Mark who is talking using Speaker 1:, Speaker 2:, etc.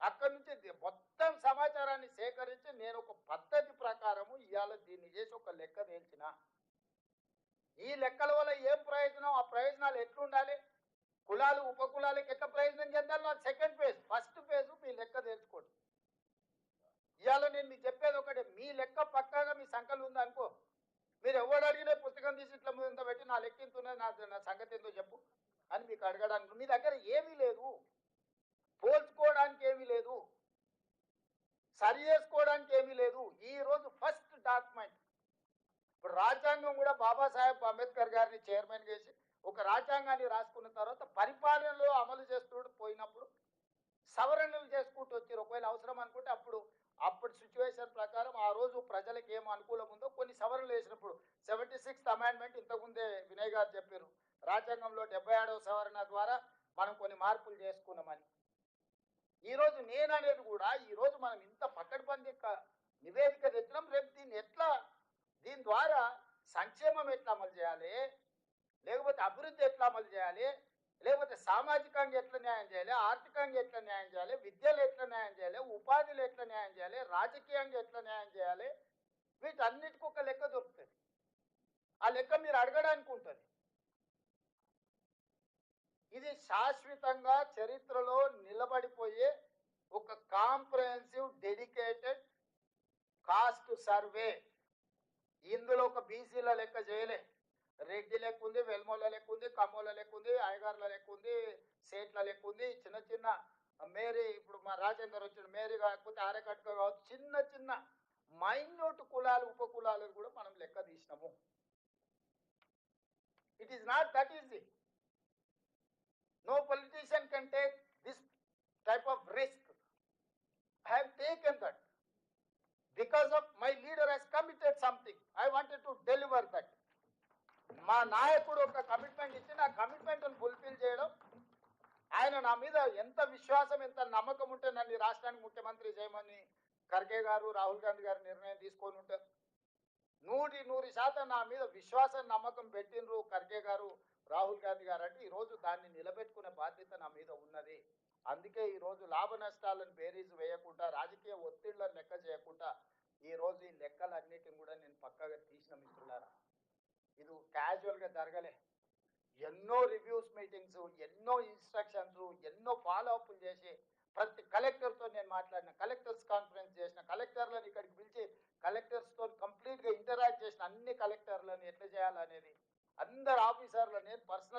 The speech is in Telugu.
Speaker 1: అక్కడి నుంచి మొత్తం సమాచారాన్ని సేకరించి నేను ఒక పద్ధతి ప్రకారము ఇవాళ దీన్ని చేసి ఒక లెక్క తేల్చిన ఈ లెక్కల వల్ల ఏం ప్రయోజనం? ఆ ప్రయోజనాలు ఎట్లుండాలి? కులాలు ఉపకులాలకు ఎట్లా ప్రయోజనం చెందాలి? సెకండ్ ఫేజ్ ఫస్ట్ ఫేజ్ మీ లెక్క తెలుసుకోండి. ఇవాళ నేను మీకు చెప్పేది ఒకటి మీ లెక్క పక్కాగా మీ సంకలు ఉందనుకో అనుకో. మీరు ఎవరు అడిగినా పుస్తకం తీసి ఇట్లా ముందు పెట్టి నా లెక్క ఇంత ఉన్నది నా నా సంగతి ఏందో చెప్పు అని మీకు అడగడానికి మీ దగ్గర ఏమీ లేదు పోల్చుకోవడానికి ఏమీ లేదు సరి చేసుకోవడానికి ఏమీ లేదు. ఈ రోజు ఫస్ట్ డాక్యుమెంట్ ఇప్పుడు రాజ్యాంగం కూడా బాబాసాహెబ్ అంబేద్కర్ గారిని చైర్మన్ చేసి ఒక రాజ్యాంగాన్ని రాసుకున్న తర్వాత పరిపాలనలో అమలు చేస్తూ పోయినప్పుడు సవరణలు చేసుకుంటూ వచ్చారు. ఒకవేళ అవసరం అనుకుంటే అప్పుడు అప్పుడు సిచ్యువేషన్ ప్రకారం ఆ రోజు ప్రజలకు ఏం అనుకూలం ఉందో కొన్ని సవరణలు వేసినప్పుడు. సెవెంటీ సిక్స్త్ అమెండ్మెంట్ ఇంతకుముందే వినయ్ గారు చెప్పారు. రాజ్యాంగంలో డెబ్బై ఆడవ సవరణ ద్వారా మనం కొన్ని మార్పులు చేసుకున్నామని. ఈరోజు నేననేది నేను అనేది కూడా ఈరోజు మనం ఇంత పక్కడబంది నివేదిక తెచ్చినాం రేపు దీన్ని ఎట్లా దీని ద్వారా సంక్షేమం ఎట్లా అమలు చేయాలి లేకపోతే అభివృద్ధి ఎట్లా అమలు చేయాలి లేకపోతే సామాజికంగా ఎట్లా న్యాయం చేయాలి ఆర్థికంగా ఎట్లా న్యాయం చేయాలి విద్యలు ఎట్లా న్యాయం చేయాలి ఉపాధిలో ఎట్లా న్యాయం చేయాలి రాజకీయంగా ఎట్లా న్యాయం చేయాలి వీటన్నిటికీ ఒక లెక్క దొరుకుతుంది. ఆ లెక్క మీరు అడగడానికి ఉంటుంది ఇది శాశ్వతంగా చరిత్రలో నిలబడిపోయే ఒక కాంప్రహెన్సివ్ డెడికేటెడ్ కాస్ట్ సర్వే. ఇందులో ఒక బీసీల లెక్క చేయలే. రెడ్డి లెక్క ఉంది వెల్మోల లెక్క ఉంది కమ్మోల లెక్క ఉంది అయ్యగార్ల లెక్క ఉంది సేట్ల లెక్క ఉంది చిన్న చిన్న మేరీ ఇప్పుడు మా రాజేందర్ వచ్చిన మేరీ కాకపోతే ఆరకట్క కావచ్చు చిన్న చిన్న మైన్యూట్ కులాలు ఉపకులాలు కూడా మనం లెక్క తీసినాము. It is not that easy no politician can take this type of risk I have taken that because of my leader has committed something. I wanted to deliver that. మా నాయకుడు ఒక కమిట్మెంట్ ఇచ్చి నా కమిట్మెంట్ ఫుల్ఫిల్ చేయడం ఆయన నా మీద ఎంత విశ్వాసం ఎంత నమ్మకం ఉంటే నన్ను ఈ రాష్ట్రానికి ముఖ్యమంత్రి చేయమని ఖర్గే గారు రాహుల్ గాంధీ గారు నిర్ణయం తీసుకొని ఉంటారు నూటి నూరు శాతం నా మీద విశ్వాసం నమ్మకం పెట్టినరు ఖర్గే గారు రాహుల్ గాంధీ గారు అంటే ఈరోజు దాన్ని నిలబెట్టుకునే బాధ్యత నా మీద ఉన్నది. అందుకే ఈరోజు లాభ నష్టాలను బేరీజ్ వేయకుండా రాజకీయ ఒత్తిళ్ళను లెక్క చేయకుండా ఈరోజు ఈ లెక్కలన్నిటిని కూడా నేను పక్కగా తీసిన మిత్రులారా. ఇది క్యాజువల్గా జరగలే. ఎన్నో రివ్యూస్ మీటింగ్స్ ఎన్నో ఇన్స్ట్రక్షన్స్ ఎన్నో ఫాలో అప్లు చేసి ప్రతి కలెక్టర్తో నేను మాట్లాడిన కలెక్టర్స్ కాన్ఫరెన్స్ చేసిన కలెక్టర్లను ఇక్కడికి పిలిచి కలెక్టర్స్తో కంప్లీట్గా ఇంటరాక్ట్ చేసిన అన్ని కలెక్టర్లను ఎట్లా చేయాలనేది అందరు ఆఫీసర్లు నేను పర్సనల్